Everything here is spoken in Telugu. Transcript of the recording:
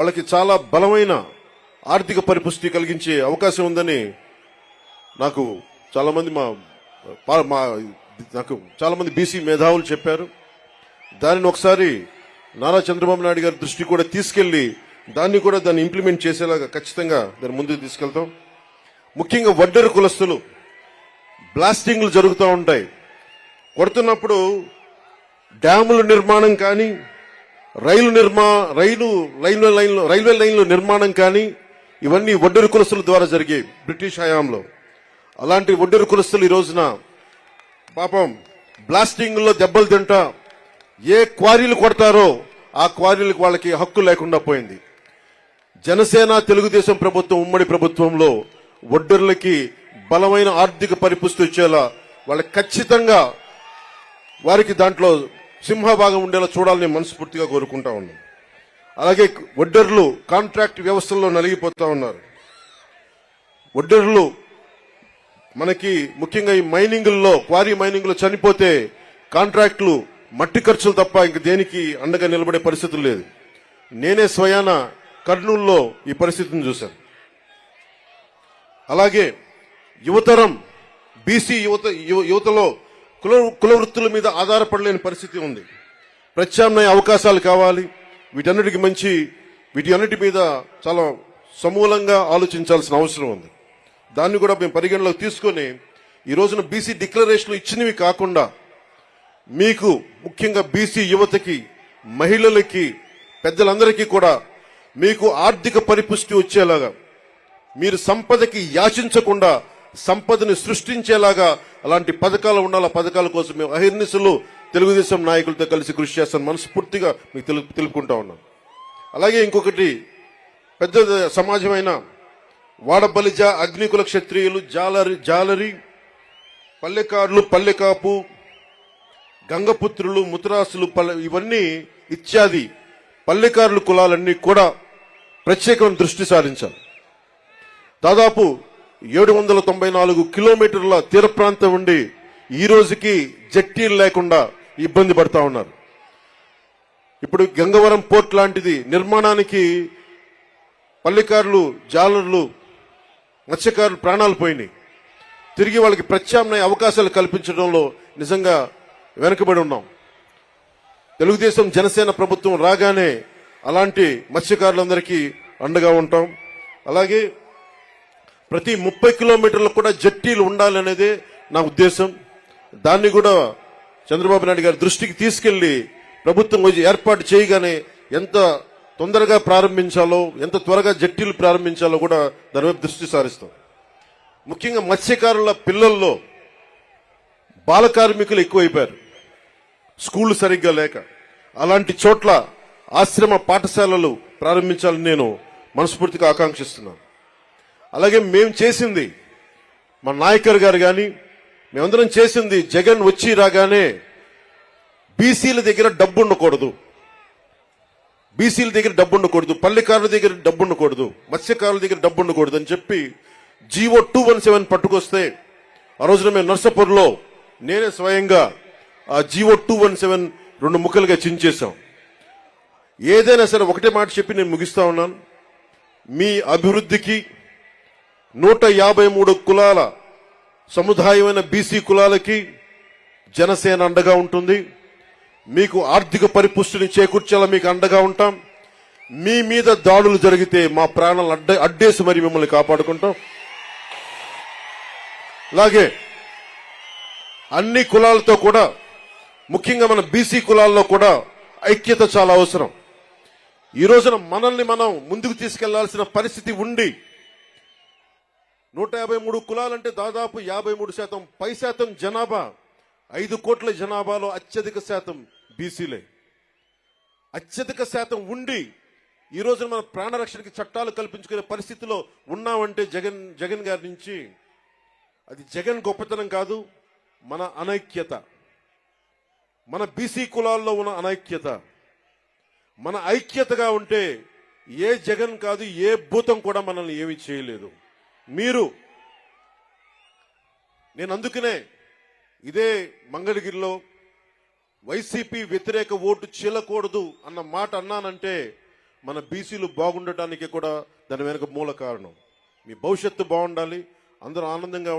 వాళ్ళకి చాలా బలమైన ఆర్థిక పరిపుష్టి కలిగించే అవకాశం ఉందని నాకు చాలామంది మా మా నాకు చాలామంది బీసీ మేధావులు చెప్పారు. దానిని ఒకసారి నారా చంద్రబాబు నాయుడు గారి దృష్టి కూడా తీసుకెళ్ళి దాన్ని కూడా దాన్ని ఇంప్లిమెంట్ చేసేలాగా ఖచ్చితంగా దాన్ని ముందుకు తీసుకెళ్తాం. ముఖ్యంగా వడ్డెర కులస్తులు బ్లాస్టింగ్లు జరుగుతూ ఉంటాయి. కొడుతున్నప్పుడు డ్యాముల నిర్మాణం కానీ రైలు నిర్మా రైలు రైల్వే లైన్లు రైల్వే లైన్లు నిర్మాణం కానీ ఇవన్నీ ఒడ్డెరు కులస్తుల ద్వారా జరిగాయి బ్రిటిష్ హయాంలో. అలాంటి ఒడ్డెరు కులస్తులు ఈ రోజున పాపం బ్లాస్టింగ్లో దెబ్బలు తింటా ఏ క్వారీలు కొడతారో ఆ క్వారీలకు వాళ్ళకి హక్కు లేకుండా పోయింది. జనసేన తెలుగుదేశం ప్రభుత్వం ఉమ్మడి ప్రభుత్వంలో ఒడ్డర్లకి బలమైన ఆర్థిక పరిపుష్టి ఇచ్చేలా వాళ్ళకి ఖచ్చితంగా వారికి దాంట్లో సింహభాగం ఉండేలా చూడాలని మనస్ఫూర్తిగా కోరుకుంటా ఉన్నాం అలాగే వడ్డర్లు కాంట్రాక్ట్ వ్యవస్థల్లో నలిగిపోతా ఉన్నారు. వడ్డర్లు మనకి ముఖ్యంగా ఈ మైనింగుల్లో క్వారీ మైనింగ్లో చనిపోతే కాంట్రాక్టులు మట్టి ఖర్చులు తప్ప ఇంక దేనికి అండగా నిలబడే పరిస్థితులు లేదు. నేనే స్వయాన కర్నూలులో ఈ పరిస్థితిని చూశాను. అలాగే యువతరం బీసీ యువత యువ- యువతలో కుల కుల వృత్తుల మీద ఆధారపడలేని పరిస్థితి ఉంది. ప్రత్యామ్నాయ అవకాశాలు కావాలి. వీటన్నిటికి మంచి వీటి అన్నిటి మీద చాలా సమూలంగా ఆలోచించాల్సిన అవసరం ఉంది. దాన్ని కూడా మేము పరిగణలోకి తీసుకొని ఈ రోజున బీసీ డిక్లరేషన్లు ఇచ్చినవి కాకుండా మీకు ముఖ్యంగా బీసీ యువతకి మహిళలకి పెద్దలందరికీ కూడా మీకు ఆర్థిక పరిపుష్టి వచ్చేలాగా మీరు సంపదకి యాచించకుండా సంపదని సృష్టించేలాగా అలాంటి పథకాలు ఉండాలి. ఆ పథకాల కోసం మేము అహిర్నిశలు తెలుగుదేశం నాయకులతో కలిసి కృషి చేస్తాను మనస్ఫూర్తిగా మీకు తెలు తెలుపుకుంటా ఉన్నాం. అలాగే ఇంకొకటి పెద్ద సమాజమైన వాడబలిజ అగ్నికుల క్షత్రియులు జాలరి జాలరి పల్లెకారులు పల్లెకాపు గంగపుత్రులు ముతరాసులు పల్లె ఇవన్నీ ఇత్యాది పల్లెకారుల కులాలన్నీ కూడా ప్రత్యేకమైన దృష్టి సారించాలి. దాదాపు ఏడు వందల తొంభై నాలుగు కిలోమీటర్ల తీర ప్రాంతం ఉండి ఈ రోజుకి జట్టీలు లేకుండా ఇబ్బంది పడతా ఉన్నారు. ఇప్పుడు గంగవరం పోర్ట్ లాంటిది నిర్మాణానికి పల్లెకారులు జాలర్లు మత్స్యకారులు ప్రాణాలు పోయినాయి. తిరిగి వాళ్ళకి ప్రత్యామ్నాయ అవకాశాలు కల్పించడంలో నిజంగా వెనుకబడి ఉన్నాం. తెలుగుదేశం జనసేన ప్రభుత్వం రాగానే అలాంటి మత్స్యకారులందరికీ అండగా ఉంటాం. అలాగే ప్రతి ముప్పై కిలోమీటర్లకు కూడా జట్టీలు ఉండాలనేదే నా ఉద్దేశం. దాన్ని కూడా చంద్రబాబు నాయుడు గారి దృష్టికి తీసుకెళ్ళి ప్రభుత్వం ఏర్పాటు చేయగానే ఎంత తొందరగా ప్రారంభించాలో ఎంత త్వరగా జట్టీలు ప్రారంభించాలో కూడా దానివైపు దృష్టి సారిస్తాం. ముఖ్యంగా మత్స్యకారుల పిల్లల్లో బాల కార్మికులు ఎక్కువైపోయారు. స్కూళ్ళు సరిగ్గా లేక. అలాంటి చోట్ల ఆశ్రమ పాఠశాలలు ప్రారంభించాలని నేను మనస్ఫూర్తిగా ఆకాంక్షిస్తున్నాను. అలాగే మేము చేసింది. మా నాయకర్ గారు కానీ మేమందరం చేసింది జగన్ వచ్చి రాగానే బీసీల దగ్గర డబ్బు ఉండకూడదు బీసీల దగ్గర డబ్బు ఉండకూడదు పల్లెకారుల దగ్గర డబ్బు ఉండకూడదు మత్స్యకారుల దగ్గర డబ్బు ఉండకూడదు అని చెప్పి జీవో టూ వన్ సెవెన్ పట్టుకొస్తే ఆ రోజున మేము నర్సపూర్లో నేనే స్వయంగా ఆ జీవో టూ వన్ సెవెన్ రెండు ముక్కలుగా చించేశాం. ఏదైనా సరే ఒకటే మాట చెప్పి నేను ముగిస్తా ఉన్నాను. మీ అభివృద్ధికి నూట యాభై మూడు కులాల సముదాయమైన బీసీ కులాలకి జనసేన అండగా ఉంటుంది. మీకు ఆర్థిక పరిపుష్టిని చేకూర్చేలా మీకు అండగా ఉంటాం. మీ మీద దాడులు జరిగితే మా ప్రాణాలు అడ్డ అడ్డేసి మరి మిమ్మల్ని కాపాడుకుంటాం. అలాగే అన్ని కులాలతో కూడా ముఖ్యంగా మన బీసీ కులాల్లో కూడా ఐక్యత చాలా అవసరం. ఈ రోజున మనల్ని మనం ముందుకు తీసుకెళ్ళాల్సిన పరిస్థితి ఉండి నూట యాభై మూడు కులాలంటే దాదాపు యాభై మూడు శాతం పై శాతం జనాభా. ఐదు కోట్ల జనాభాలో అత్యధిక శాతం బీసీలే. అత్యధిక శాతం ఉండి ఈ రోజున మన ప్రాణరక్షణకి చట్టాలు కల్పించుకునే పరిస్థితిలో ఉన్నామంటే జగన్ జగన్ గారి నుంచి అది జగన్ గొప్పతనం కాదు మన అనైక్యత. మన బీసీ కులాల్లో ఉన్న అనైక్యత. మన ఐక్యతగా ఉంటే ఏ జగన్ కాదు ఏ భూతం కూడా మనల్ని ఏమీ చేయలేదు. మీరు. నేను అందుకనే ఇదే మంగళగిరిలో వైసీపీ వ్యతిరేక ఓటు చీలకూడదు అన్న మాట అన్నానంటే మన బీసీలు బాగుండటానికి కూడా దాని వెనుక మూల కారణం. మీ భవిష్యత్తు బాగుండాలి అందరూ ఆనందంగా